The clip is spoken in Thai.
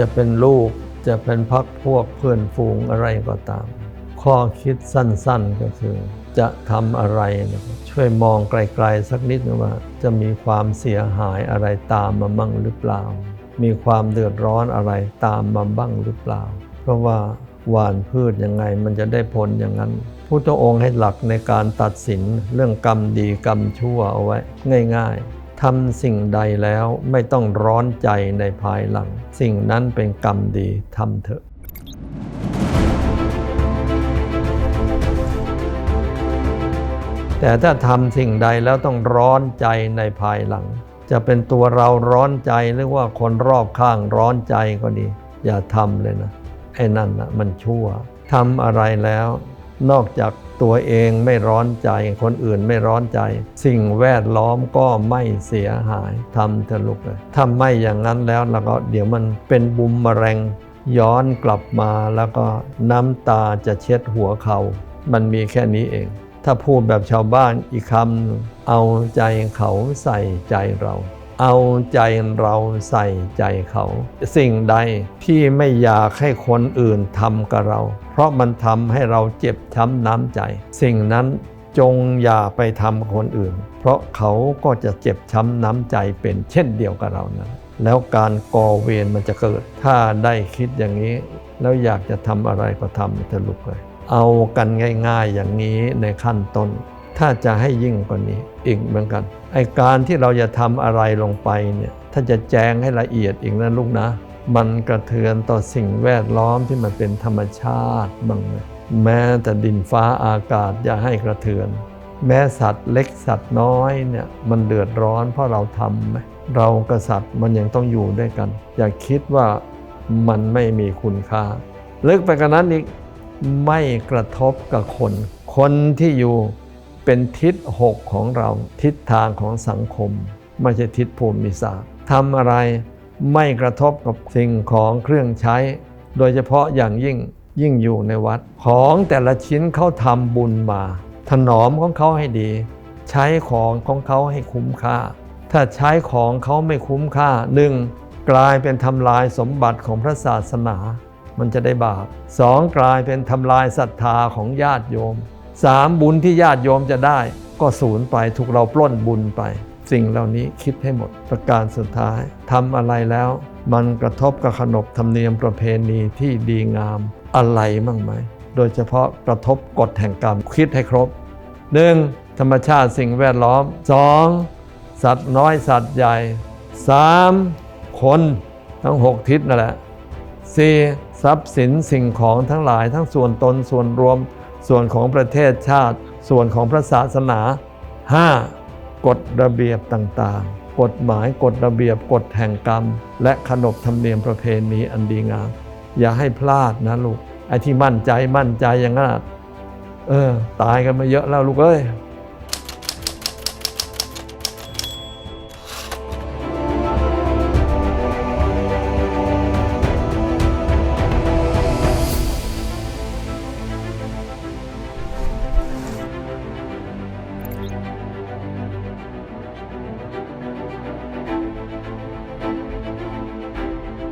จะเป็นลูก จะเป็นพักพวกเพื่อนฝูงอะไรก็ตาม ข้อคิดสั้นๆก็คือ จะทำอะไรนะช่วยมองไกลๆสักนิดนึงว่า จะมีความเสียหายอะไรตามมาบ้างหรือเปล่า มีความเดือดร้อนอะไรตามมาบ้างหรือเปล่า เพราะว่าหว่านพืชยังไงมันจะได้ผลอย่างนั้นพุทธองค์ให้หลักในการตัดสินเรื่องกรรมดีกรรมชั่วเอาไว้ง่าย ๆ ทำสิ่งใดแล้วไม่ต้องร้อนใจในภายหลัง สิ่งนั้นเป็นกรรมดีทำเถอะแต่ถ้าทำสิ่งใดแล้วต้องร้อนใจในภายหลัง จะเป็นตัวเราร้อนใจหรือว่าคนรอบข้างร้อนใจก็ดี อย่าทำเลยนะไอ้นั่นนะมันชั่วทำอะไรแล้ว นอกจากตัวเองไม่ร้อนใจคนอื่นไม่ร้อนใจ สิ่งแวดล้อมก็ไม่เสียหายทำเถอะลูกเลยถ้าไม่อย่างนั้นแล้วแล้วก็เดี๋ยวมันเป็นบุมมะแรงย้อนกลับมาแล้วก็น้ำตาจะเช็ดหัวเขา มันมีแค่นี้เอง ถ้าพูดแบบชาวบ้านอีกคำเอาใจเขาใส่ใจเรา เอาใจเราใส่ใจเขา สิ่งใดที่ไม่อยากให้คนอื่นทำกับเรา ราะมันทำให้เราเจ็บช้ำน้ำใจ สิ่งนั้นจงอย่าไปทำคนอื่น เพราะเขาก็จะเจ็บช้ำน้ำใจเป็นเช่นเดียวกับเรานั้นแล้วการก่อเวรมันจะเกิด ถ้าได้คิดอย่างนี้ แล้วอยากจะทำอะไรก็ทำเถอะลูกเลยเอากันง่าย ๆอย่างนี้ในขั้นต้น ถ้าจะให้ยิ่งกว่านี้อีกเหมือนกันไอการที่เราจะทำอะไรลงไปเนี่ยถ้าจะแจงให้ละเอียดอีกนะลูกนะ มันกระเทือนต่อสิ่งแวดล้อมที่มันเป็นธรรมชาติบ้างแม้แต่ดินฟ้าอากาศอย่าให้กระเทือน แม้สัตว์เล็กสัตว์น้อยเนี่ยมันเดือดร้อนเพราะเราทำไหมเรากับสัตว์มันยังต้องอยู่ด้วยกัน อย่าคิดว่ามันไม่มีคุณค่า ลึกไปกว่านั้นอีกไม่กระทบกับคน คนที่อยู่เป็นทิศหกของเราทิศทางของสังคม ไม่ใช่ทิศภูมิศาสตร์ทำอะไร ไม่กระทบกับสิ่งของเครื่องใช้ โดยเฉพาะอย่างยิ่งยิ่งอยู่ในวัด ของแต่ละชิ้นเขาทำบุญมา ถนอมของเขาให้ดี ใช้ของของเขาให้คุ้มค่า ถ้าใช้ของเขาไม่คุ้มค่าหนึ่งกลายเป็นทำลายสมบัติของพระศาสนา มันจะได้บาปสองกลายเป็นทำลายศรัทธาของญาติโยมสามบุญที่ญาติโยมจะได้ ก็สูญไปถูกเราปล้นบุญไป สิ่งเหล่านี้คิดให้หมดประการสุดท้ายทำอะไรแล้ว มันกระทบกับขนบธรรมเนียมประเพณีที่ดีงามอะไรมั่งไหม โดยเฉพาะกระทบกฎแห่งกรรมคิดให้ครบ 1. ธรรมชาติสิ่งแวดล้อม 2. สัตว์น้อยสัตว์ใหญ่ 3. คนทั้ง 6 ทิศนั่นแหละ 4. ทรัพย์สินสิ่งของทั้งหลายทั้งส่วนตนส่วนรวม ส่วนของประเทศชาติ ส่วนของพระศาสนา 5. กฎระเบียบต่างๆ กฎหมายกฎระเบียบกฎแห่งกรรม และขนบธรรมเนียมประเพณีอันดีงาม อย่าให้พลาดนะลูกไอ้ที่มั่นใจมั่นใจอย่างนั้นเออตายกันมาเยอะแล้วลูกเอ้ย